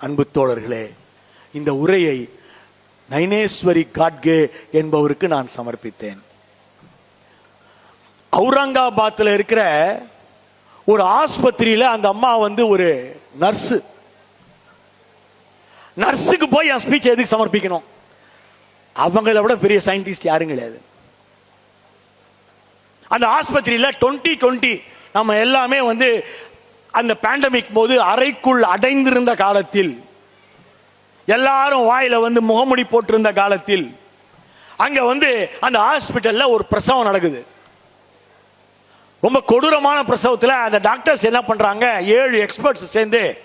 அன்பு தோழர்களே இந்த உரையை நைனேஸ்வரி காட்கே என்பவருக்கு நான் சமர்ப்பித்தேன். அவுரங்காபாத்தில் இருக்கிற ஒரு ஆஸ்பத்திரியில அந்த அம்மா வந்து ஒரு நர்ஸு. நர்ஸுக்கு போய் என் ஸ்பீச் எதுக்கு சமர்ப்பிக்கணும்? அவங்கள விட பெரிய சயின்டிஸ்ட் யாரும் கிடையாது அந்த ஆஸ்பத்திரியில டுவெண்ட்டி டுவெண்ட்டி நம்ம எல்லாமே வந்து அந்த பேண்டமிக் போது அறைக்குள் அடைந்திருந்த காலத்தில் எல்லாரும் வாயில வந்து முகமுடி போட்டிருந்த காலத்தில் அங்க வந்து அந்த ஹாஸ்பிட்டல்ல ஒரு பிரசவம் நடக்குது. ரொம்ப கொடூரமான பிரசவத்தில் அந்த டாக்டர்ஸ் என்ன பண்றாங்க? ஏழு எக்ஸ்பர்ட்ஸ் சேர்ந்து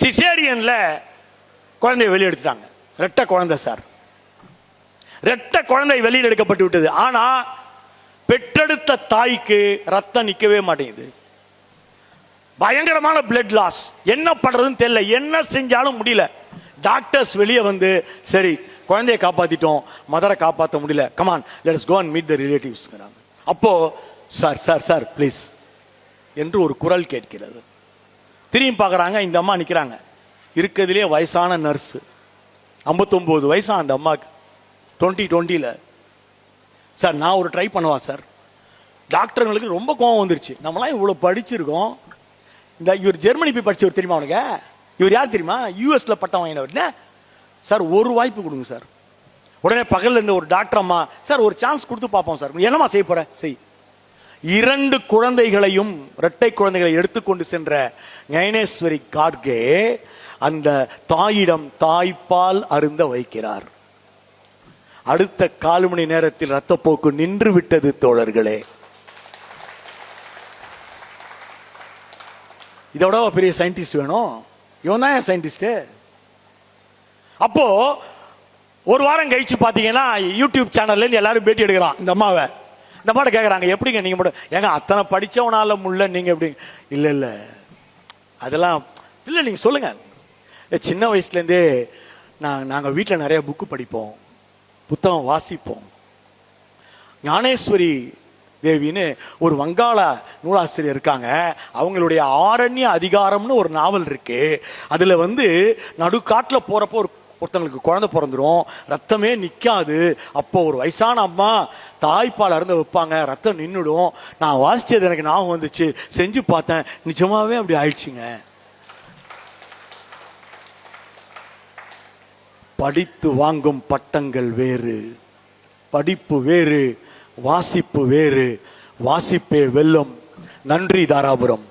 சிசேரியன்ல குழந்தைய வெளியெடுத்துட்டாங்க. ரெட்ட குழந்தை சார் ரெட்ட குழந்தை வெளியில் எடுக்கப்பட்டு விட்டது. ஆனா பெற்றெடுத்த தாய்க்கு ரத்தம் நிற்கவே மாட்டேங்குது. பயங்கரமான பிளட் லாஸ் என்ன பண்றதுன்னு தெரியல. என்ன செஞ்சாலும் முடியல. டாக்டர்ஸ் வெளியே வந்து சரி குழந்தைய காப்பாத்திட்டோம். மதரை காப்பாற்ற முடியல. Come on let's go and meet the relatives அப்போ சார் சார் சார் ப்ளீஸ் என்று ஒரு குரல் கேட்கிறது. திரும்பி பார்க்குறாங்க இந்த அம்மா நிற்கிறாங்க இருக்கிறதுலே வயசான நர்ஸு ஐம்பத்தொம்போது வயசா அந்த அம்மாவுக்கு டுவெண்ட்டி டுவெண்ட்டியில் சார் நான் ஒரு ட்ரை பண்ணவா சார்? டாக்டருங்களுக்கு ரொம்ப கோவம் வந்துருச்சு. நம்மளாம் இவ்வளோ படிச்சிருக்கோம். இந்த இவர் ஜெர்மனி போய் படித்தவர் தெரியுமா அவனுக்கு இவர் யார் தெரியுமா? யூஎஸ்ல பட்டம் வாங்கினவர். என்ன? சார் ஒரு வாய்ப்பு கொடுங்க சார். உடனே பகல்ல இருந்த ஒரு டாக்டர் அம்மா சார் ஒரு சான்ஸ் கொடுத்து பார்ப்போம் சார். என்னம்மா செய்ய போற? செய். இரண்டு குழந்தைகளையும் இரட்டை குழந்தைகளை எடுத்துக்கொண்டு சென்ற ஞானேஸ்வரி கார்கே அந்த தாயிடம் தாய்ப்பால் அருந்த வைக்கிறார். அடுத்த கால் மணி நேரத்தில் ரத்தப்போக்கு நின்று விட்டது தோழர்களே. இதோட பெரிய சயின்டிஸ்ட் வேணும். இவன் தான் சயின்டிஸ்ட் அப்போ ஒரு வாரம் கழிச்சு பாத்தீங்கன்னா யூடியூப் சேனல்ல இருந்து எல்லாரும் பேட்டி எடுக்கிறான் இந்த அம்மாவை. இந்த அம்மாட்ட கேக்குறாங்க எப்படிங்க நீங்க மட்டும் ஏங்க அத்தனை படிச்சவனால முள்ள நீங்க எப்படி? இல்ல இல்ல. அதெல்லாம் இல்ல நீங்க சொல்லுங்க. சின்ன வயசுல இருந்தே நான் நாங்க வீட்டுல நிறைய புக்கு படிப்போம். புத்தகம் வாசிப்போம். ஞானேஸ்வரி தேவின்னு ஒரு வங்காள நூலாசிரியர் இருக்காங்க. அவங்களுடைய ஆரண்ய அதிகாரம்னு ஒரு நாவல் இருக்கு. அதுல வந்து நடுக்காட்டில் போறப்போ ஒரு ஒருத்தங்களுக்கு குழந்தை பிறந்துரும். ரத்தமே நிற்காது அப்போ ஒரு வயசான அம்மா தாய்ப்பால் அறந்து வைப்பாங்க. ரத்தம் நின்றுடும் நான் வாசித்தது எனக்கு ஞாபகம் வந்துச்சு. செஞ்சு பார்த்தேன். நிஜமாவே அப்படி ஆயிடுச்சுங்க. படித்து வாங்கும் பட்டங்கள் வேறு. படிப்பு வேறு. வாசிப்பு வேறு வாசிப்பே வெல்லும். நன்றி தாராபுரம்.